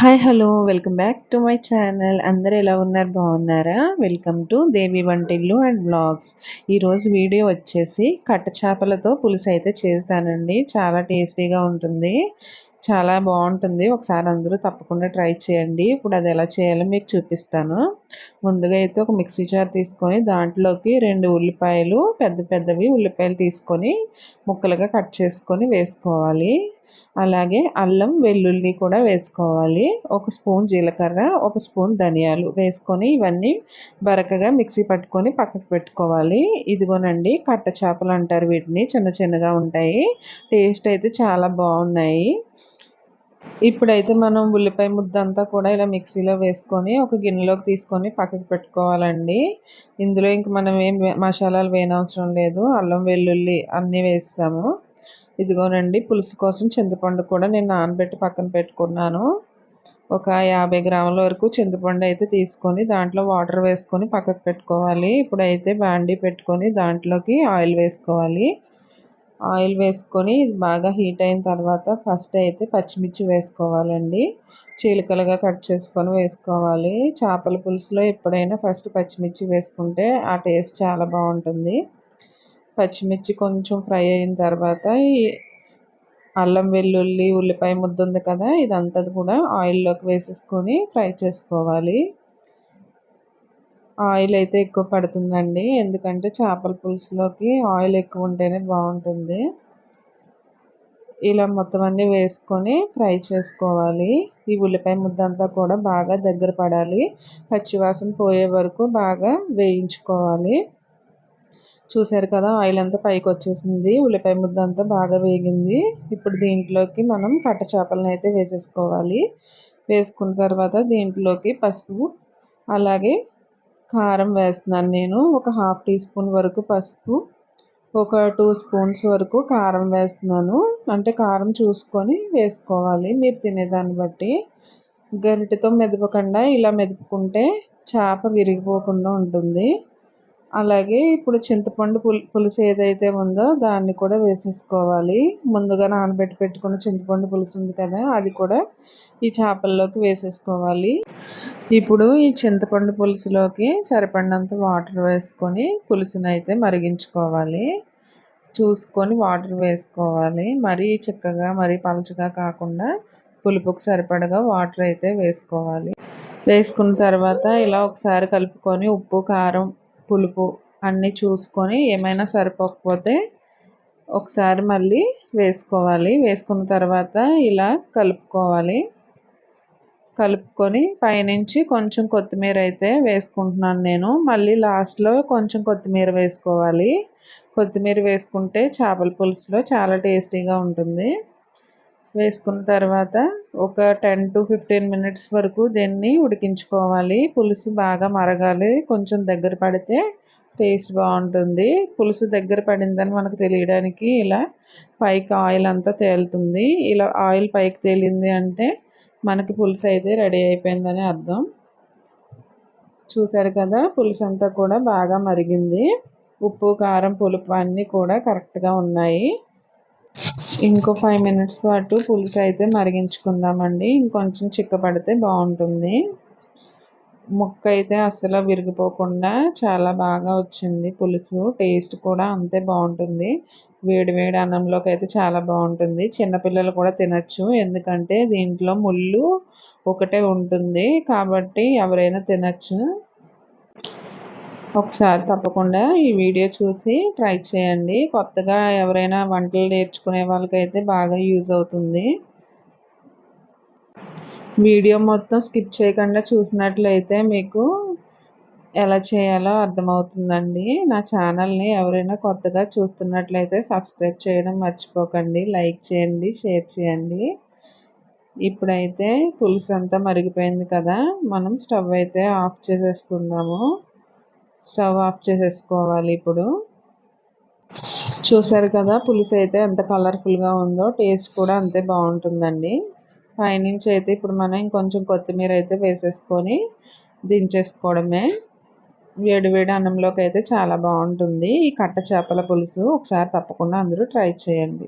Hi hello welcome back to my channel అందరు ఎలా ఉన్నారు? బాగున్నారా? వెల్కమ్ టు దేవి వంటిల్లు అండ్ బ్లాగ్స్ ఈరోజు వీడియో వచ్చేసి కట్ట చేపలతో పులుసు అయితే చేస్తానండి. చాలా టేస్టీగా ఉంటుంది. చాలా బాగుంటుంది. ఒకసారి అందరూ తప్పకుండా ట్రై చేయండి. ఇప్పుడు అది ఎలా చేయాలో మీకు చూపిస్తాను. ముందుగా అయితే ఒక మిక్సీ జార్ తీసుకొని దాంట్లోకి రెండు ఉల్లిపాయలు పెద్ద పెద్దవి ఉల్లిపాయలు తీసుకొని ముక్కలుగా కట్ చేసుకొని వేసుకోవాలి. అలాగే అల్లం వెల్లుల్లి కూడా వేసుకోవాలి. ఒక స్పూన్ జీలకర్ర ఒక స్పూన్ ధనియాలు వేసుకొని ఇవన్నీ బరకగా మిక్సీ పట్టుకొని పక్కకు పెట్టుకోవాలి. ఇదిగోనండి కట్ట చేపలు అంటారు వీటిని చిన్న చిన్నగా ఉంటాయి. టేస్ట్ అయితే చాలా బాగున్నాయి. ఇప్పుడైతే మనం ఉల్లిపాయ ముద్ద అంతా కూడా ఇలా మిక్సీలో వేసుకొని ఒక గిన్నెలోకి తీసుకొని పక్కకు పెట్టుకోవాలండి. ఇందులో ఇంక మనం ఏం మసాలాలు వేయనవసరం లేదు. అల్లం వెల్లుల్లి అన్నీ వేస్తాము. ఇదిగోనండి పులుసు కోసం చింతపండు కూడా నేను నానబెట్టి పక్కన పెట్టుకున్నాను. ఒక యాభై గ్రాముల వరకు చింతపండు అయితే తీసుకొని దాంట్లో వాటర్ వేసుకొని పక్కకు పెట్టుకోవాలి. ఇప్పుడైతే బాండీ పెట్టుకొని దాంట్లోకి ఆయిల్ వేసుకోవాలి. ఆయిల్ వేసుకొని ఇది బాగా హీట్ అయిన తర్వాత ఫస్ట్ అయితే పచ్చిమిర్చి వేసుకోవాలండి. చీలికలుగా కట్ చేసుకొని వేసుకోవాలి. చేపల పులుసులో ఎప్పుడైనా ఫస్ట్ పచ్చిమిర్చి వేసుకుంటే ఆ టేస్ట్ చాలా బాగుంటుంది. పచ్చిమిర్చి కొంచెం ఫ్రై అయిన తర్వాత ఈ అల్లం వెల్లుల్లి ఉల్లిపాయ ముద్ద ఉంది కదా ఇదంతా కూడా ఆయిల్లోకి వేసేసుకొని ఫ్రై చేసుకోవాలి. ఆయిల్ అయితే ఎక్కువ పడుతుందండి ఎందుకంటే చేపల పులుసులోకి ఆయిల్ ఎక్కువ ఉంటేనే బాగుంటుంది. ఇలా మొత్తం అన్నీ వేసుకొని ఫ్రై చేసుకోవాలి. ఈ ఉల్లిపాయ ముద్ద అంతా కూడా బాగా దగ్గర పడాలి. పచ్చివాసన పోయే వరకు బాగా వేయించుకోవాలి. చూసారు కదా ఆయిల్ అంతా పైకి వచ్చేసింది ఉల్లిపాయ ముద్ద అంతా బాగా వేగింది. ఇప్పుడు దీంట్లోకి మనం కట్ట చేపలను అయితే వేసేసుకోవాలి. వేసుకున్న తర్వాత దీంట్లోకి పసుపు అలాగే కారం వేస్తున్నాను నేను. ఒక హాఫ్ టీ స్పూన్ వరకు పసుపు ఒక టూ స్పూన్స్ వరకు కారం వేస్తున్నాను. అంటే కారం చూసుకొని వేసుకోవాలి. మీరు తినేదాన్ని బట్టి. గరిటెతో మెదపకుండా ఇలా మెదుపుకుంటే చేప విరిగిపోకుండా ఉంటుంది. అలాగే ఇప్పుడు చింతపండు పులు పులుసు ఏదైతే ఉందో దాన్ని కూడా వేసేసుకోవాలి. ముందుగా నానబెట్టి పెట్టుకున్న చింతపండు పులుసు ఉంది కదా అది కూడా ఈ చేపల్లోకి వేసేసుకోవాలి. ఇప్పుడు ఈ చింతపండు పులుసులోకి సరిపడినంత వాటర్ వేసుకొని పులుసుని అయితే మరిగించుకోవాలి. చూసుకొని వాటర్ వేసుకోవాలి. మరీ చిక్కగా మరీ పలచగా కాకుండా పులుపుకు సరిపడగా వాటర్ అయితే వేసుకోవాలి. వేసుకున్న తర్వాత ఇలా ఒకసారి కలుపుకొని ఉప్పు కారం పులుపు అన్నీ చూసుకొని ఏమైనా సరిపోకపోతే ఒకసారి మళ్ళీ వేసుకోవాలి. వేసుకున్న తర్వాత ఇలా కలుపుకోవాలి. కలుపుకొని పైనుంచి కొంచెం కొత్తిమీర అయితే వేసుకుంటున్నాను నేను. మళ్ళీ లాస్ట్లో కొంచెం కొత్తిమీర వేసుకోవాలి. కొత్తిమీర వేసుకుంటే చేపల పులుసులో చాలా టేస్టీగా ఉంటుంది. వేసుకున్న తర్వాత ఒక టెన్ టు ఫిఫ్టీన్ మినిట్స్ వరకు దీన్ని ఉడికించుకోవాలి. పులుసు బాగా మరగాలి. కొంచెం దగ్గర పడితే టేస్ట్ బాగుంటుంది. పులుసు దగ్గర పడిందని మనకు తెలియడానికి ఇలా పైకి ఆయిల్ అంతా తేలుతుంది. ఇలా ఆయిల్ పైకి తేలింది అంటే మనకి పులుసు అయితే రెడీ అయిపోయిందని అర్థం. చూసారు కదా పులుసు అంతా కూడా బాగా మరిగింది. ఉప్పు కారం పులుపు అన్నీ కూడా కరెక్ట్గా ఉన్నాయి. ఇంకో ఫైవ్ మినిట్స్ పాటు పులుసు అయితే మరిగించుకుందామండి. ఇంకొంచెం చిక్కపడితే బాగుంటుంది. ముక్క అయితే అస్సలు విరిగిపోకుండా చాలా బాగా వచ్చింది పులుసు. టేస్ట్ కూడా అంతే బాగుంటుంది. వేడి వేడి అన్నంలోకి అయితే చాలా బాగుంటుంది. చిన్నపిల్లలు కూడా తినచ్చు. ఎందుకంటే దీంట్లో ముళ్ళు ఒకటే ఉంటుంది. కాబట్టి ఎవరైనా తినచ్చు. ఒకసారి తప్పకుండా ఈ వీడియో చూసి ట్రై చేయండి. కొత్తగా ఎవరైనా వంటలు నేర్చుకునే వాళ్ళకైతే బాగా యూజ్ అవుతుంది. వీడియో మొత్తం స్కిప్ చేయకుండా చూసినట్లయితే మీకు ఎలా చేయాలో అర్థమవుతుందండి. నా ఛానల్ని ఎవరైనా కొత్తగా చూస్తున్నట్లయితే సబ్స్క్రైబ్ చేయడం మర్చిపోకండి. లైక్ చేయండి షేర్ చేయండి. ఇప్పుడైతే పులుసు అంతా మరిగిపోయింది కదా. మనం స్టవ్ అయితే ఆఫ్ చేసేసుకుందాము. స్టవ్ ఆఫ్ చేసేసుకోవాలి ఇప్పుడు. చూసారు కదా పులుసు అయితే ఎంత కలర్ఫుల్గా ఉందో టేస్ట్ కూడా అంతే బాగుంటుందండి. పైనుంచి అయితే ఇప్పుడు మనం ఇంకొంచెం కొత్తిమీర అయితే వేసేసుకొని దించేసుకోవడమే. వేడివేడి వేడి అన్నంలోకి అయితే చాలా బాగుంటుంది. ఈ కట్ట చేపల పులుసు ఒకసారి తప్పకుండా అందరూ ట్రై చేయండి.